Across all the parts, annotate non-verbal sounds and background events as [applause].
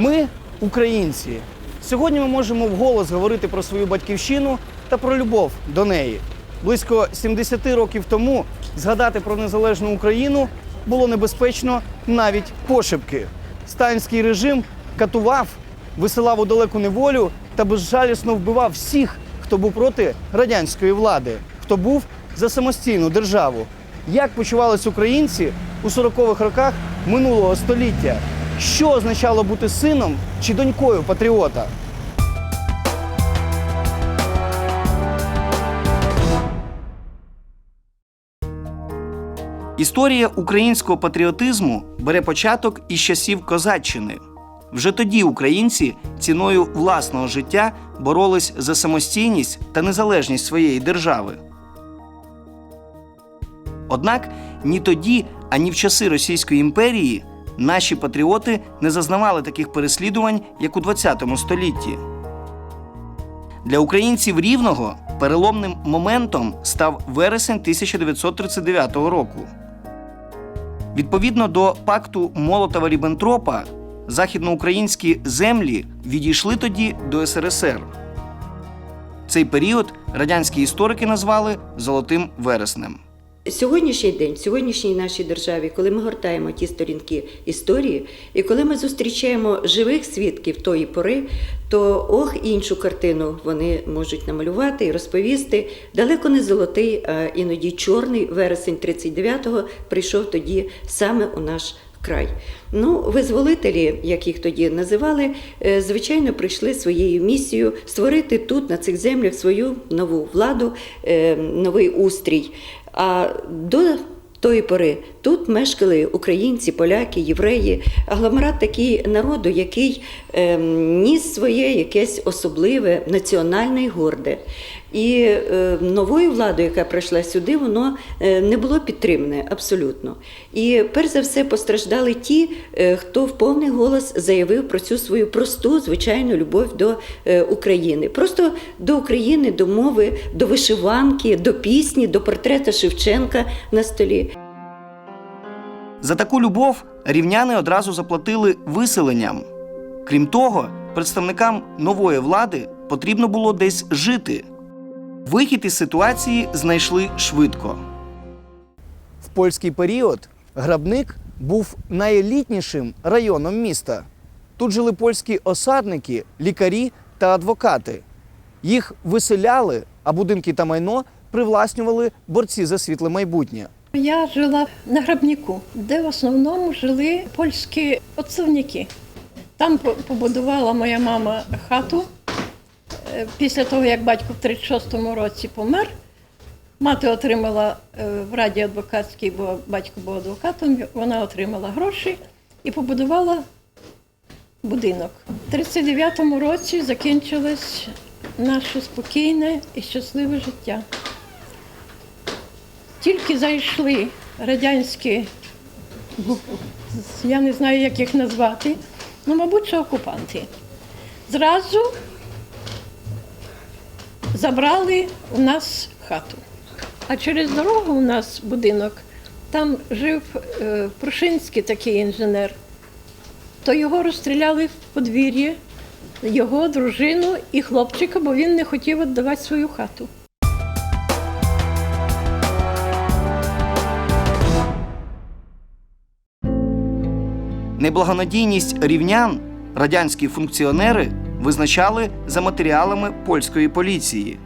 Ми українці. Сьогодні ми можемо вголос говорити про свою батьківщину та про любов до неї. Близько 70 років тому згадати про незалежну Україну було небезпечно навіть пошепки. Сталінський режим катував, висилав у далеку неволю та безжалісно вбивав всіх, хто був проти радянської влади, хто був за самостійну державу. Як почувались українці у 40-х роках минулого століття? Що означало бути сином чи донькою патріота? Історія українського патріотизму бере початок із часів козаччини. Вже тоді українці ціною власного життя боролись за самостійність та незалежність своєї держави. Однак ні тоді, ані в часи Російської імперії наші патріоти не зазнавали таких переслідувань, як у ХХ столітті. Для українців рівного переломним моментом став вересень 1939 року. Відповідно до пакту Молотова Ріббентропа, західноукраїнські землі відійшли тоді до СРСР. Цей період радянські історики назвали Золотим вереснем. Сьогоднішній день, в сьогоднішній нашій державі, коли ми гортаємо ті сторінки історії, і коли ми зустрічаємо живих свідків тої пори, то ох, іншу картину вони можуть намалювати і розповісти. Далеко не золотий, а іноді чорний вересень 39-го прийшов тоді саме у наш край. Ну, визволителі, як їх тоді називали, е, звичайно, прийшли своєю місією створити тут, на цих землях, свою нову владу, е, новий устрій. А до тої пори тут мешкали українці, поляки, євреї, агломерат такий народу, який е, ніс своє якесь особливе, національне і горде. І е, новою владою, яка прийшла сюди, воно е, не було підтримане абсолютно. І перш за все постраждали ті, е, хто в повний голос заявив про цю свою просту, звичайну любов до України. Просто до України, до мови, до вишиванки, до пісні, до портрета Шевченка на столі. За таку любов рівняни одразу заплатили виселенням. Крім того, представникам нової влади потрібно було десь жити. Вихід із ситуації знайшли швидко. В польський період Грабник був найелітнішим районом міста. Тут жили польські осадники, лікарі та адвокати. Їх виселяли, а будинки та майно привласнювали борці за світле майбутнє. Я жила на грабніку, де в основному жили польські отцовники. Там по- побудувала моя мама хату. Е, Після того, як батько в 36-му році помер, мати отримала е, в раді адвокатській, бо батько був адвокатом, вона отримала гроші і побудувала будинок. У 39-му році закінчилось наше спокійне і щасливе життя. Тільки зайшли радянські, я не знаю, як їх назвати, ну, мабуть, що окупанти. Зразу забрали у нас хату. А через дорогу у нас будинок, там жив е, Прошинський такий інженер. То його розстріляли в подвір'ї, його дружину і хлопчика, бо він не хотів віддавати свою хату. Неблагонадійність рівнян радянські функціонери визначали за матеріалами польської поліції.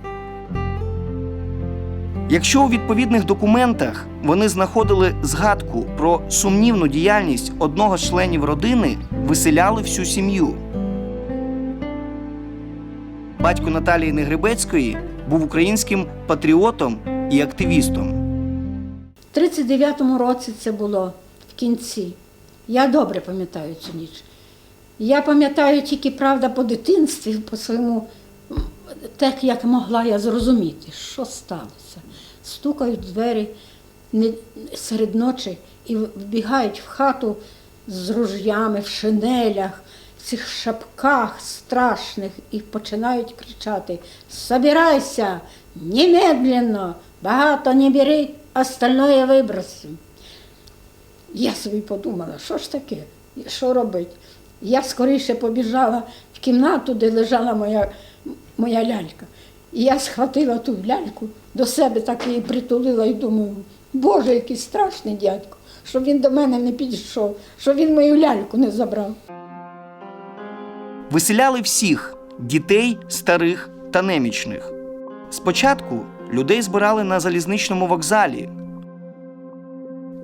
Якщо у відповідних документах вони знаходили згадку про сумнівну діяльність одного з членів родини, виселяли всю сім'ю. Батько Наталії Негребецької був українським патріотом і активістом. В 39-му році це було в кінці. Я добре пам'ятаю цю ніч. Я пам'ятаю тільки правда по дитинстві, по своєму, так як могла я зрозуміти, що сталося. Стукають двері серед ночі і вбігають в хату з ружями, в шинелях, в цих шапках страшних і починають кричати: Собирайся! Немедленно! Багато не бери, остальное виброси. Я собі подумала, що ж таке, що робити? Я скоріше побіжала в кімнату, де лежала моя, моя лялька. І я схватила ту ляльку до себе, так її притулила і думаю, Боже, який страшний дядько, що він до мене не підійшов, що він мою ляльку не забрав. Виселяли всіх дітей, старих та немічних. Спочатку людей збирали на залізничному вокзалі.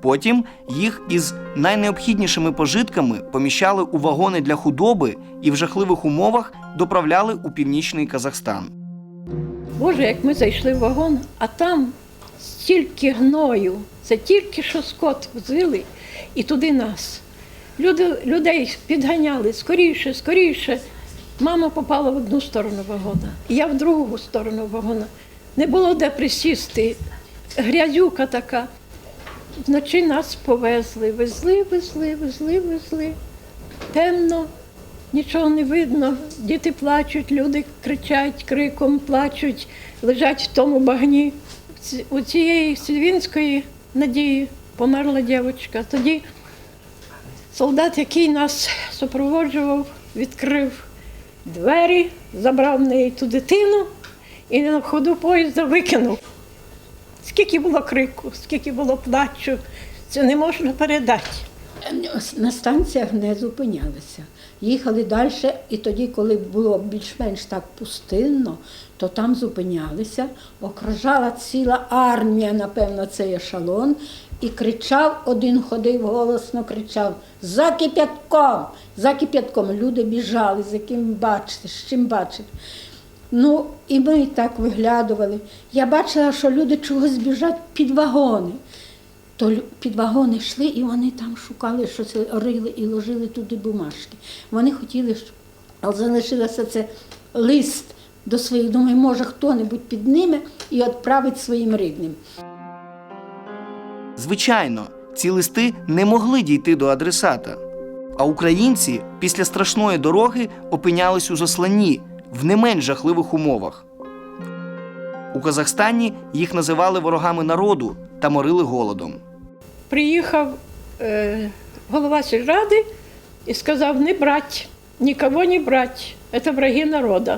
Потім їх із найнеобхіднішими пожитками поміщали у вагони для худоби і в жахливих умовах доправляли у північний Казахстан. Боже, як ми зайшли в вагон, а там стільки гною, це тільки що скот возили, і туди нас. Люди, людей підганяли скоріше, скоріше. Мама попала в одну сторону вагона, я в другу сторону вагона. Не було де присісти. Грязюка така. Вночі нас повезли, везли, везли, везли, везли. Темно, нічого не видно. Діти плачуть, люди кричать криком, плачуть, лежать в тому багні. У цієї Сільвінської надії померла дівчинка. Тоді солдат, який нас супроводжував, відкрив двері, забрав в неї ту дитину і на ходу поїзда викинув. Скільки було крику, скільки було плачу, це не можна передати. На станціях не зупинялися. Їхали далі, і тоді, коли було більш-менш так пустинно, то там зупинялися, окружала ціла армія, напевно, цей ешелон, і кричав, один ходив голосно, кричав за кип'ятком, за кип'ятком. Люди біжали, з яким бачите, з чим бачите. Ну, і ми так виглядували. Я бачила, що люди чогось біжать під вагони. То під вагони йшли, і вони там шукали, що це рили і ложили туди бумажки. Вони хотіли, щоб залишилося це лист до своїх. Думаю, може, хто-небудь підніме і відправить своїм рідним. Звичайно, ці листи не могли дійти до адресата. А українці після страшної дороги опинялись у засланні в не менш жахливих умовах. У Казахстані їх називали ворогами народу та морили голодом. Приїхав е, голова сільради і сказав: не брать, нікого не брать. Це враги народу.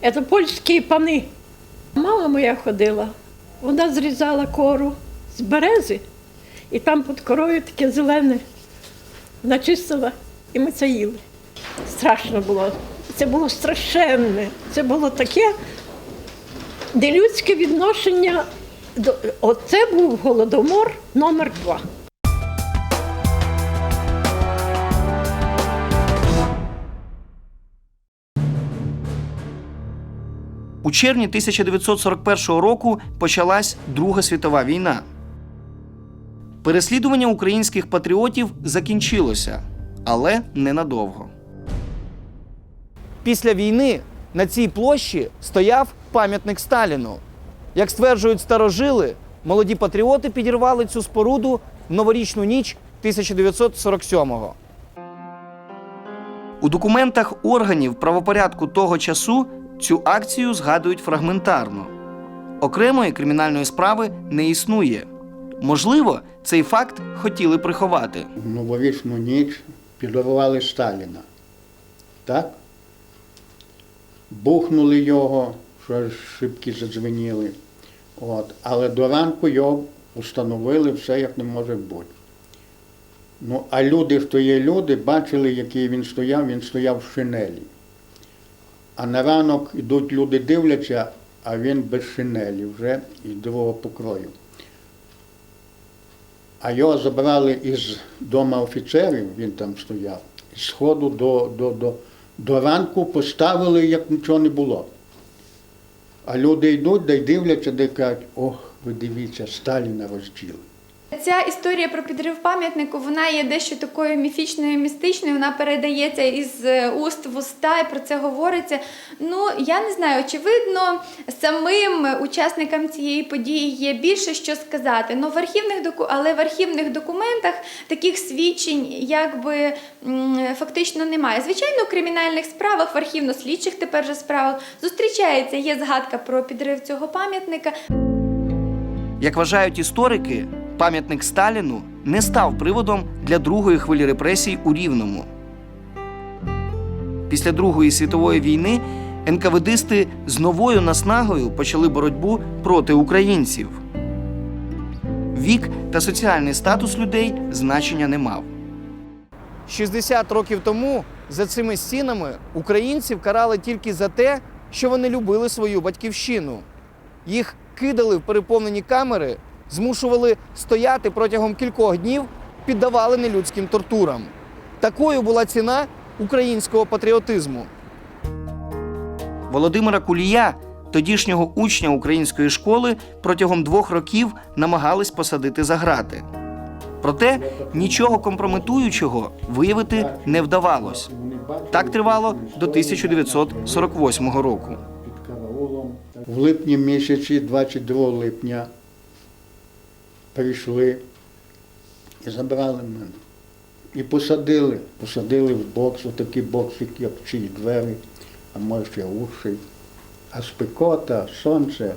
Це польські пани. Мама моя ходила, вона зрізала кору з берези, і там під корою таке зелене. Вона чистила, і ми це їли. Страшно було. Це було страшенне. Це було таке нелюдське відношення. Оце був голодомор номер два. У червні 1941 року почалась Друга світова війна. Переслідування українських патріотів закінчилося, але ненадовго. Після війни на цій площі стояв пам'ятник Сталіну. Як стверджують старожили, молоді патріоти підірвали цю споруду в новорічну ніч 1947-го. У документах органів правопорядку того часу цю акцію згадують фрагментарно. Окремої кримінальної справи не існує. Можливо, цей факт хотіли приховати. в новорічну ніч підорвали Сталіна. Так? Бухнули його, що шибки задзвеніли. От. Але до ранку його установили все, як не може бути. Ну, а люди, що є люди, бачили, який він стояв, він стояв в шинелі. А на ранок ідуть люди, дивляться, а він без шинелі вже і другого покрою. А його забрали із дома офіцерів, він там стояв, з сходу до, до, до, до ранку поставили, як нічого не було. А люди йдуть, де й дивляться, де кажуть, ох, ви дивіться, Сталіна розділи. Ця історія про підрив пам'ятнику вона є дещо такою міфічною, містичною. Вона передається із е, уст в уста, і про це говориться. Ну я не знаю, очевидно, самим учасникам цієї події є більше що сказати. Ну, в архівних доку... але в архівних документах таких свідчень якби фактично немає. Звичайно, у кримінальних справах, в архівно-слідчих тепер же справах зустрічається, є згадка про підрив цього пам'ятника. Як вважають історики, пам'ятник Сталіну не став приводом для другої хвилі репресій у Рівному. Після Другої світової війни НКВДисти з новою наснагою почали боротьбу проти українців. Вік та соціальний статус людей значення не мав. 60 років тому за цими стінами українців карали тільки за те, що вони любили свою батьківщину. Їх кидали в переповнені камери, змушували стояти протягом кількох днів, піддавали нелюдським тортурам. Такою була ціна українського патріотизму. Володимира Кулія, тодішнього учня української школи, протягом двох років намагались посадити за грати. Проте нічого компрометуючого виявити не вдавалось. Так тривало до 1948 року. В липні місяці, 22 липня, прийшли і забрали мене. І посадили. Посадили в бокс, отакий боксик, як ці двері, а може ще уші. А спекота, сонце.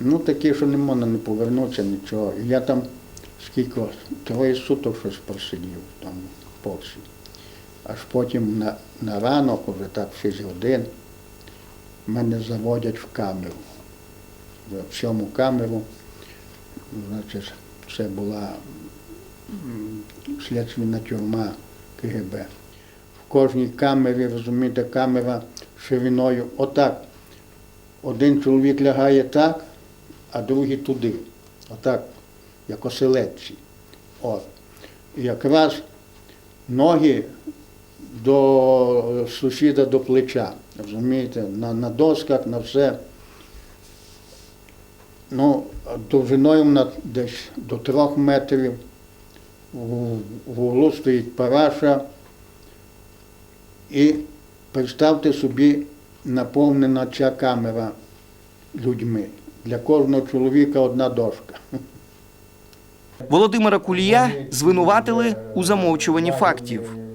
Ну таке, що не можна не повернутися, нічого. І я там скільки троє суток щось просидів в тому боксі. Аж потім на, на ранок, уже так в 6 годин, мене заводять в камеру. В цьому камеру, значить, це була м, слідственна тюрма КГБ. В кожній камері, розумієте, камера шириною отак. Один чоловік лягає так, а другий туди. Отак, як оселедці. От. І якраз ноги до сусіда до плеча. Розумієте, на, на досках, на все. Ну, довжиною на десь до трьох метрів. В углу стоїть параша. І представте собі, наповнена ця камера людьми. Для кожного чоловіка одна дошка. Володимира Кулія звинуватили у замовчуванні фактів.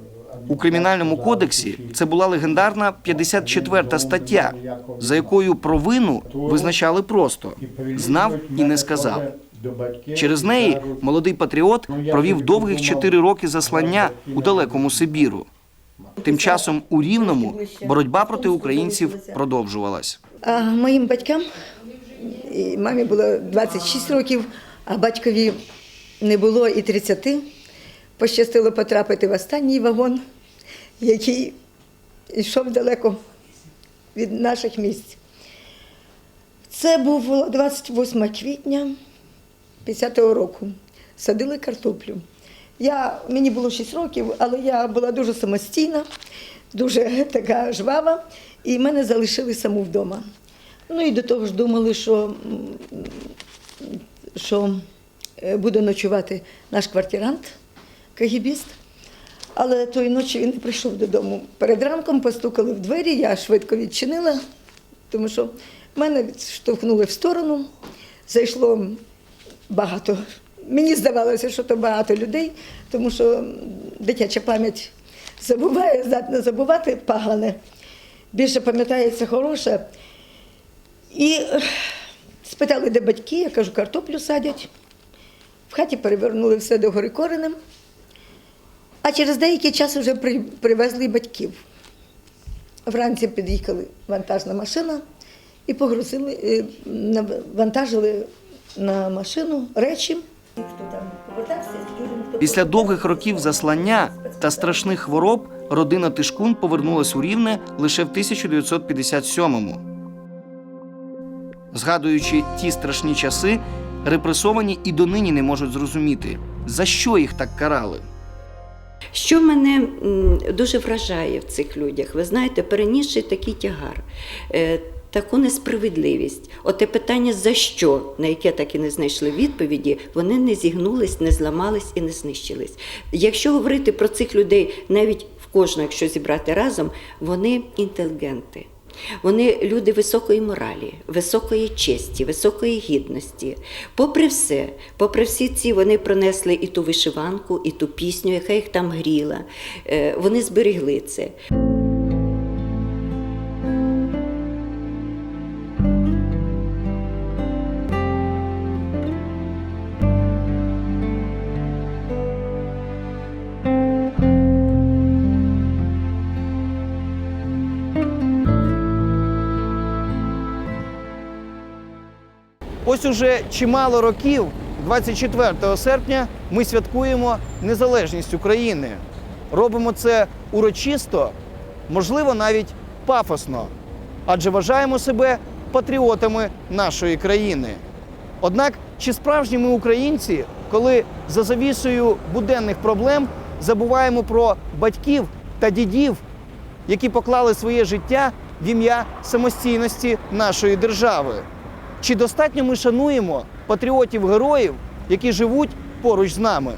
У кримінальному кодексі це була легендарна 54 стаття, за якою провину визначали просто знав і не сказав. Через неї молодий патріот провів довгих 4 роки заслання у далекому Сибіру. Тим часом у Рівному боротьба проти українців продовжувалась. А моїм батькам, мамі було 26 років, а батькові не було і 30. Пощастило потрапити в останній вагон, який йшов далеко від наших місць. Це було 28 квітня 50-го року. Садили картоплю. Я, мені було 6 років, але я була дуже самостійна, дуже [laughs] така жвава, і мене залишили саму вдома. Ну і до того ж думали, що, що е, буде ночувати наш квартирант, кагібіст. Але тої ночі він не прийшов додому. Перед ранком постукали в двері, я швидко відчинила, тому що мене відштовхнули в сторону. Зайшло багато. Мені здавалося, що то багато людей, тому що дитяча пам'ять забуває, здатна забувати погане. Більше пам'ятається хороше. І спитали, де батьки, я кажу, картоплю садять. В хаті перевернули все до гори коренем. А через деякий час вже при, привезли батьків. Вранці під'їхала вантажна машина і погрузили, е, навантажили на машину речі. Після довгих років заслання та страшних хвороб родина Тишкун повернулась у Рівне лише в 1957-му. Згадуючи ті страшні часи, репресовані і донині не можуть зрозуміти, за що їх так карали. Що мене дуже вражає в цих людях, ви знаєте, перенісши такий тягар, е, таку несправедливість. Оте питання за що, на яке так і не знайшли відповіді, вони не зігнулись, не зламались і не знищились. Якщо говорити про цих людей, навіть в кожного, якщо зібрати разом, вони інтелігенти. Вони люди високої моралі, високої честі, високої гідності. Попри все, попри всі ці, вони пронесли і ту вишиванку, і ту пісню, яка їх там гріла. Е, Вони зберегли це. Ось уже чимало років, 24 серпня, ми святкуємо незалежність України. Робимо це урочисто, можливо, навіть пафосно, адже вважаємо себе патріотами нашої країни. Однак, чи справжні ми українці, коли за завісою буденних проблем забуваємо про батьків та дідів, які поклали своє життя в ім'я самостійності нашої держави? Чи достатньо ми шануємо патріотів-героїв, які живуть поруч з нами?